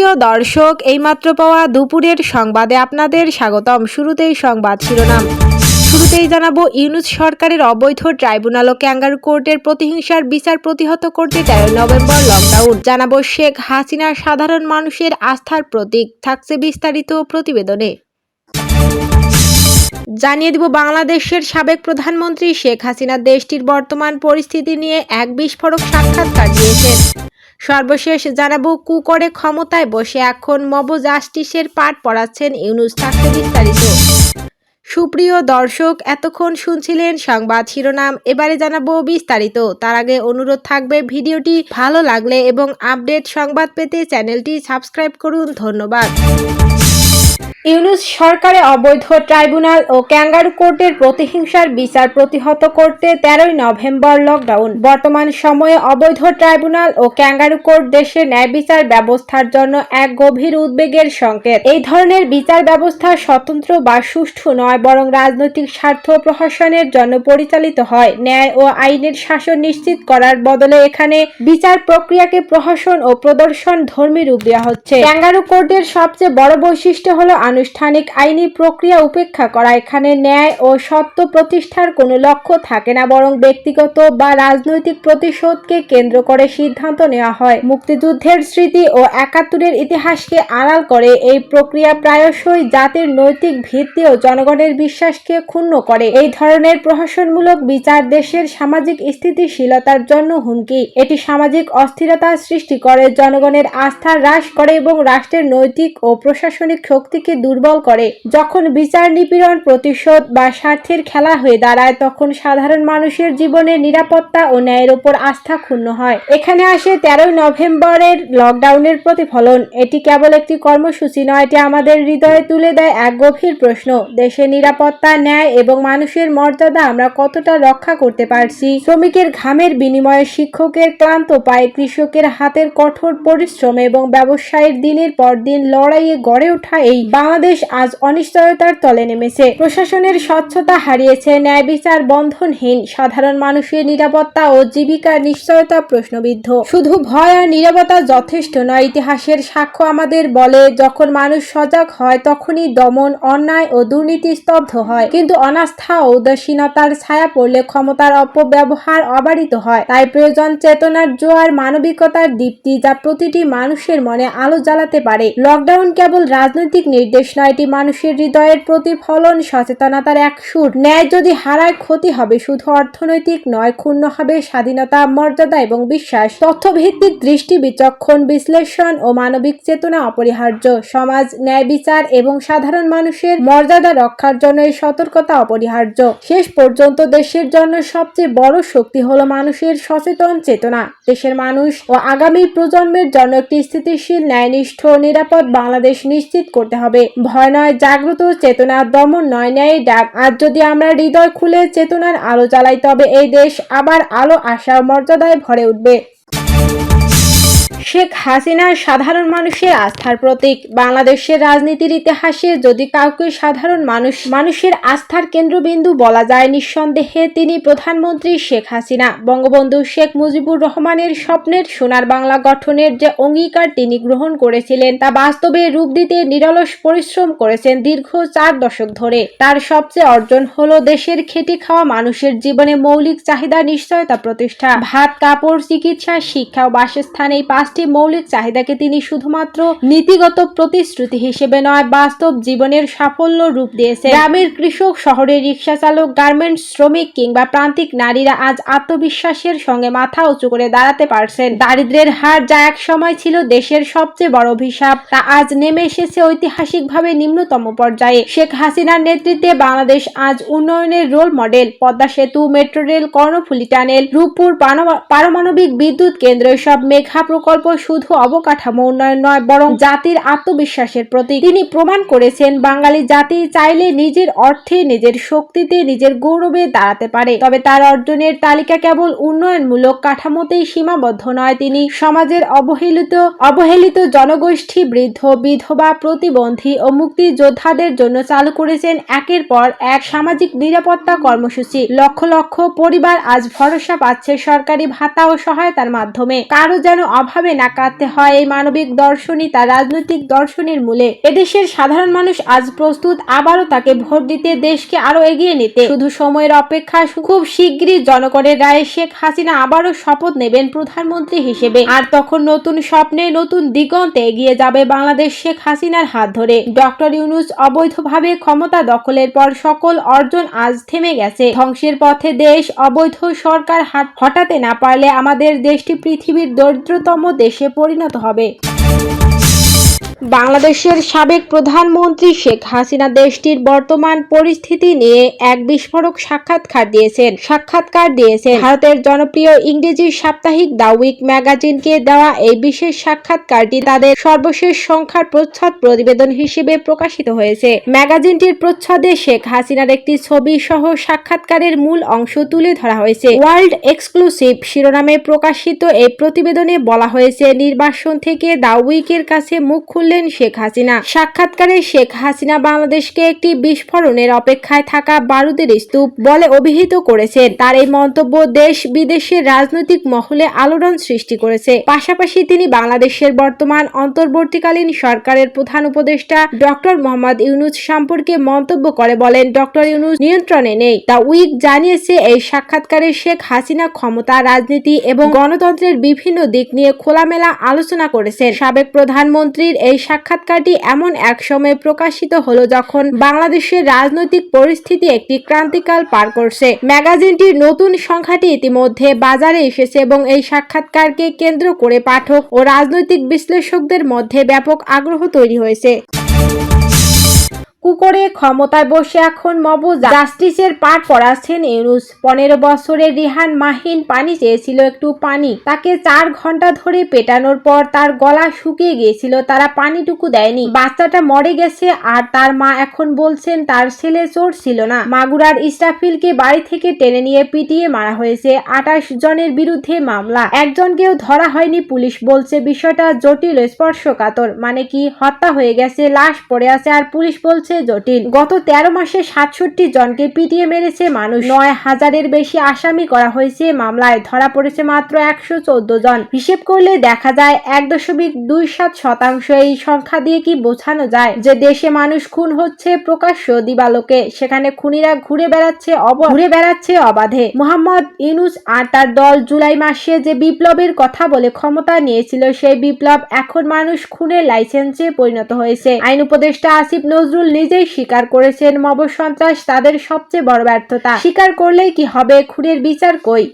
সুপ্রিয় দর্শক, এইমাত্র পাওয়া দুপুরের সংবাদে আপনাদের স্বাগতম। শুরুতেই সংবাদ শিরোনাম। শুরুতেই জানাব ইউনুস সরকারের অবৈধ ট্রাইব্যুনাল ও ক্যাঙ্গারু কোর্টের প্রতিহিংসার বিচার প্রতিহত করতে তেরো নভেম্বর লকডাউন। জানাব শেখ হাসিনা সাধারণ মানুষের আস্থার প্রতীক। থাকছে বিস্তারিত প্রতিবেদনে। জানিয়ে দিব বাংলাদেশের সাবেক প্রধানমন্ত্রী শেখ হাসিনা দেশটির বর্তমান পরিস্থিতি নিয়ে এক বিস্ফোরক সাক্ষাৎকার দিয়েছেন সর্বশেষ জানাব কু করে ক্ষমতায় বসে এখন মব জাস্টিসের পাঠ পড়াচ্ছেন ইউনুস থাকতে বিস্তারিত। সুপ্রিয় দর্শক, এতক্ষণ শুনছিলেন সংবাদ শিরোনাম, এবারে জানাব বিস্তারিত। তার আগে অনুরোধ থাকবে, ভিডিওটি ভালো লাগলে এবং আপডেট সংবাদ পেতে চ্যানেলটি সাবস্ক্রাইব করুন। ধন্যবাদ। ইউনুস সরকারে অবৈধ ট্রাইব্যুনাল ও ক্যাঙ্গারু কোর্টের প্রতিহিংসার বিচার প্রতিহত করতে তেরোই নভেম্বর লকডাউন বর্তমান সময়ে অবৈধ ট্রাইব্যুনাল ও ক্যাঙ্গারু কোর্ট দেশের ন্যায় বিচার ব্যবস্থার জন্য এক গভীর উদ্বেগের সংকেত। এই ধরনের বিচার ব্যবস্থা স্বতন্ত্র বা সুষ্ঠু নয়, বরং রাজনৈতিক স্বার্থ প্রহসনের জন্য পরিচালিত হয়। ন্যায় ও আইনের শাসন নিশ্চিত করার বদলে এখানে বিচার প্রক্রিয়াকে প্রহসন ও প্রদর্শন ধর্মী রূপ দেওয়া হচ্ছে। ক্যাঙ্গারু কোর্টের সবচেয়ে বড় বৈশিষ্ট্য হলো আনুষ্ঠানিক আইনি প্রক্রিয়া উপেক্ষা করা। এখানে ন্যায় ও সত্য প্রতিষ্ঠার কোনো লক্ষ্য থাকে না, বরং ব্যক্তিগত বা রাজনৈতিক প্রতিশোধকে কেন্দ্র করে সিদ্ধান্ত নেওয়া হয়। মুক্তিযুদ্ধের স্মৃতি ও একাত্তরের ইতিহাসকে আড়াল করে এই প্রক্রিয়া প্রায়শই জাতির নৈতিক ভিত্তি ও জনগণের বিশ্বাসকে ক্ষুণ্ণ করে। এই ধরনের প্রহসনমূলক বিচার দেশের সামাজিক স্থিতিশীলতার জন্য হুমকি। এটি সামাজিক অস্থিরতা সৃষ্টি করে, জনগণের আস্থা হ্রাস করে এবং রাষ্ট্রের নৈতিক ও প্রশাসনিক শক্তিকে দুর্বল করে। যখন বিচার নিপীড়ন, প্রতিশোধ বা স্বার্থের খেলা হয়ে দাঁড়ায়, তখন সাধারণ মানুষের জীবনের নিরাপত্তা ও ন্যায়ের উপর আস্থা ক্ষুণ্ণ হয়। এখানে আসে তেরোই নভেম্বরের লকডাউনের প্রতিফলন। এটি কেবল একটি কর্মসূচি নয়, এটি আমাদের হৃদয়ে তুলে দেয় এক গভীর প্রশ্ন। দেশের নিরাপত্তা, ন্যায় এবং মানুষের মর্যাদা আমরা কতটা রক্ষা করতে পারছি? শ্রমিকের ঘামের বিনিময়ে শিক্ষকের ক্লান্ত পায়ে, কৃষকের হাতের কঠোর পরিশ্রম এবং ব্যবসায়ীর দিনের পর দিন লড়াইয়ে গড়ে ওঠা এই বাংলাদেশ আজ অনিশ্চয়তার তলে নেমেছে। প্রশাসনের স্বচ্ছতা হারিয়েছে, ন্যায় বিচার বন্ধনহীন, সাধারণ মানুষের নিরাপত্তা ও জীবিকার নিশ্চয়তা প্রশ্নবিদ্ধ। শুধু ভয় আর নিরাপত্তা যথেষ্ট নয়, ইতিহাসের সাক্ষ্য আমাদের বলে, যখন মানুষ সজাগ হয়, তখনই দমন, অন্যায় ও দুর্নীতি স্তব্ধ হয়। কিন্তু অনাস্থা ও উদাসীনতার ছায়া পড়লে ক্ষমতার অপব্যবহার অবারিত হয়। তাই প্রয়োজন চেতনার জোয়ার, মানবিকতার দীপ্তি যা প্রতিটি মানুষের মনে আলো জ্বালাতে পারে। লকডাউন কেবল রাজনৈতিক নির্দেশ নয় এটি মানুষের হৃদয়ের প্রতিফলন সচেতনতার এক সুর। ন্যায় যদি হারায় ক্ষতি হবে, শুধু অর্থনৈতিক নয়, ক্ষুণ্ণ হবে স্বাধীনতা, মর্যাদা এবং বিশ্বাস। তথ্যভিত্তিক দৃষ্টি বিচক্ষণ, বিশ্লেষণ ও মানবিক চেতনা অপরিহার্য। সমাজ, ন্যায় বিচার এবং সাধারণ মানুষের মর্যাদা রক্ষার জন্য এই সতর্কতা অপরিহার্য। শেষ পর্যন্ত দেশের জন্য সবচেয়ে বড় শক্তি হলো মানুষের সচেতন চেতনা। দেশের মানুষ ও আগামী প্রজন্মের জন্য একটি স্থিতিশীল, ন্যায়নিষ্ঠ নিরাপদ বাংলাদেশ নিশ্চিত করতে হবে। ভয় নয়, জাগ্রত চেতনা, দমন নয়, ন্যায় ডাক। আজ যদি আমরা হৃদয় খুলে চেতনার আলো জ্বালাই, তবে এই দেশ আবার আলো, আশা মর্যাদায় ভরে উঠবে। শেখ হাসিনার সাধারণ মানুষের আস্থার প্রতীক। বাংলাদেশের রাজনীতির ইতিহাসে যদি কাউকে সাধারণ মানুষ, মানুষের আস্থার কেন্দ্রবিন্দু বলা যায়, নিঃসন্দেহে তিনি প্রধানমন্ত্রী শেখ হাসিনা। বঙ্গবন্ধু শেখ মুজিবুর রহমানের স্বপ্নের সোনার বাংলা গঠনের যে অঙ্গীকার তিনি গ্রহণ করেছিলেন, তা বাস্তবে রূপ দিতে নিরলস পরিশ্রম করেছেন দীর্ঘ চার দশক ধরে। তার সবচেয়ে অর্জন হলো দেশের খেটে খাওয়া মানুষের জীবনে মৌলিক চাহিদা, নিশ্চয়তা প্রতিষ্ঠা। ভাত, কাপড়, চিকিৎসা, শিক্ষা ও বাসস্থান এই পাঁচটি মৌলিক চাহিদাকে তিনি শুধুমাত্র নীতিগত প্রতিশ্রুতি হিসেবে নয়, বাস্তব জীবনের সাফল্য রূপ দিয়েছে গ্রামের কৃষক, শহরের রিক্সা চালক গার্মেন্টস শ্রমিক কিংবা প্রান্তিক নারীরা আজ আত্মবিশ্বাসের সঙ্গে মাথা উঁচু করে দাঁড়াতে পারছেন। দারিদ্রের হার যা এক সময় ছিল দেশের সবচেয়ে বড় অভিশাপ, তা আজ নেমে এসেছে ঐতিহাসিকভাবে নিম্নতম পর্যায়ে। শেখ হাসিনার নেতৃত্বে বাংলাদেশ আজ উন্নয়নের role model Padma Setu, metro rail, Karnaphuli tunnel, Rooppur পারমাণবিক বিদ্যুৎ কেন্দ্র সব মেঘা প্রকল্প শুধু অবকাঠামো উন্নয়ন নয়, বরং জাতির আত্মবিশ্বাসের প্রতীক। তিনি প্রমাণ করেছেন, বাঙালি জাতি চাইলে নিজের অর্থে, নিজের শক্তিতে, নিজের গৌরবে দাঁড়াতে পারে। তবে তার অর্জনের তালিকা কেবল উন্নয়নমূলক কাঠামোতেই সীমাবদ্ধ নয়। তিনি সমাজের অবহেলিত অবহেলিত জনগোষ্ঠী, বৃদ্ধ, বিধবা, প্রতিবন্ধী ও মুক্তিযোদ্ধাদের জন্য চালু করেছেন একের পর এক সামাজিক নিরাপত্তা কর্মসূচি। লক্ষ লক্ষ পরিবার আজ ভরসা পাচ্ছে সরকারি ভাতা ও সহায়তার মাধ্যমে। কারও যেন অভাবে কীভাবে না কাঁদতে হয় এই মানবিক দর্শনই তার রাজনৈতিক দর্শনের মূলে। এদেশের সাধারণ মানুষ আজ প্রস্তুত, আবারও তাকে ভোট দিতে দেশকে আরও এগিয়ে নিতে। শুধু সময়ের অপেক্ষা খুব শীঘ্রই জনগণের রায়ে শেখ হাসিনা আবারও শপথ নেবেন প্রধানমন্ত্রী হিসেবে। আর তখন নতুন স্বপ্নে নতুন দিগন্তে এগিয়ে যাবে বাংলাদেশ শেখ হাসিনার হাত ধরে। ডক্টর ইউনুস অবৈধভাবে ক্ষমতা দখলের পর সকল অর্জন আজ থেমে গেছে। ধ্বংসের পথে দেশ, অবৈধ সরকার হাত হটাতে না পারলে আমাদের দেশটি পৃথিবীর দরিদ্রতম দেশে পরিণত হবে। বাংলাদেশের সাবেক প্রধানমন্ত্রী শেখ হাসিনা দেশটির বর্তমান পরিস্থিতি নিয়ে এক বিস্ফোরক সাক্ষাৎকার দিয়েছেন। সাক্ষাৎকার দিয়েছেন। ভারতের জনপ্রিয় ইংরেজি সাপ্তাহিক দ্য উইক ম্যাগাজিনকে দেওয়া এই বিশেষ সাক্ষাৎকারটি তাদের সর্বশেষ সংখ্যার প্রচ্ছদ প্রতিবেদন হিসেবে প্রকাশিত হয়েছে। ম্যাগাজিনটির প্রচ্ছদে শেখ হাসিনার একটি ছবি সহ সাক্ষাৎকারের মূল অংশ তুলে ধরা হয়েছে। ওয়ার্ল্ড এক্সক্লুসিভ শিরোনামে প্রকাশিত এই প্রতিবেদনে বলা হয়েছে, নির্বাসন থেকে দ্য উইকের কাছে মুখ খুললেন শেখ হাসিনা। সাক্ষাৎকারে শেখ হাসিনা বাংলাদেশকে একটি বিস্ফোরণের অপেক্ষায় থাকা বারুদের স্তূপ বলে অভিহিত করেছেন। তার এই মন্তব্য দেশ বিদেশের রাজনৈতিক মহলে আলোড়ন সৃষ্টি করেছে। পাশাপাশি তিনি বাংলাদেশের বর্তমান অন্তর্বর্তীকালীন সরকারের প্রধান উপদেষ্টা ডক্টর মোহাম্মদ ইউনুস সম্পর্কে মন্তব্য করে বলেন, ডক্টর ইউনুস নিয়ন্ত্রণে নেই। দ্য উইক জানিয়েছে, এই সাক্ষাৎকারে শেখ হাসিনা ক্ষমতা, রাজনীতি এবং গণতন্ত্রের বিভিন্ন দিক নিয়ে খোলামেলা আলোচনা করেছেন। সাবেক প্রধানমন্ত্রীর এই সাক্ষাৎকারটি এমন এক সময়ে প্রকাশিত হলো যখন বাংলাদেশের রাজনৈতিক পরিস্থিতি একটি ক্রান্তিকাল পার করছে। ম্যাগাজিনটির নতুন সংখ্যাটি ইতিমধ্যে বাজারে এসেছে এবং এই সাক্ষাৎকারকে কেন্দ্র করে পাঠক ও রাজনৈতিক বিশ্লেষকদের মধ্যে ব্যাপক আগ্রহ তৈরি হয়েছে। কুকরে ক্ষমতায় বসে এখন মবু জাস্টিসের পাঠ পড়াচ্ছেন ইউনুস পনেরো বছরের রিহান মাহিন পানি চেয়েছিল একটু পানি। তাকে চার ঘণ্টা ধরে পেটানোর পর তার গলা শুকিয়ে গিয়েছিল, তারা পানিটুকু দেয়নি। বাচ্চাটা মরে গেছে আর তার মা এখন বলছেন তার ছেলে চোর ছিল না। মাগুরার ইস্টাফিলকে বাড়ি থেকে টেনে নিয়ে পিটিয়ে মারা হয়েছে। আঠাশ জনের বিরুদ্ধে মামলা। একজনকেও ধরা হয়নি পুলিশ বলছে বিষয়টা জটিল, স্পর্শকাতর। মানে কি, হত্যা হয়ে গেছে, লাশ পড়ে আছে আর পুলিশ বলছে জটিল। গত তেরো মাসে সাতষট্টি জনকে পিটিয়ে মেরেছে মানুষ। নয় হাজারের বেশি আসামি করা হয়েছে মামলায়। ধরা পড়েছে মাত্র একশো চোদ্দ জন। হিসেব করলে দেখা যায় এক দশমিক দুই সাত শতাংশ এই সংখ্যা দিয়ে কি বোঝানো যায়? যে দেশে মানুষ খুন হচ্ছে প্রকাশ্য দিবালোকে। সেখানে খুনিরা ঘুরে বেড়াচ্ছে ঘুরে বেড়াচ্ছে অবাধে। মোহাম্মদ ইউনুস আর তার দল জুলাই মাসে যে বিপ্লবের কথা বলে ক্ষমতা নিয়েছিল, সেই বিপ্লব এখন মানুষ খুনের লাইসেন্সে পরিণত হয়েছে। আইন উপদেষ্টা আসিফ নজরুল নিজেই স্বীকার করেছেন মব সন্ত্রাস তাদের সবচেয়ে বড় ব্যর্থতা। স্বীকার করলেই কি হবে? খুনের বিচার কই?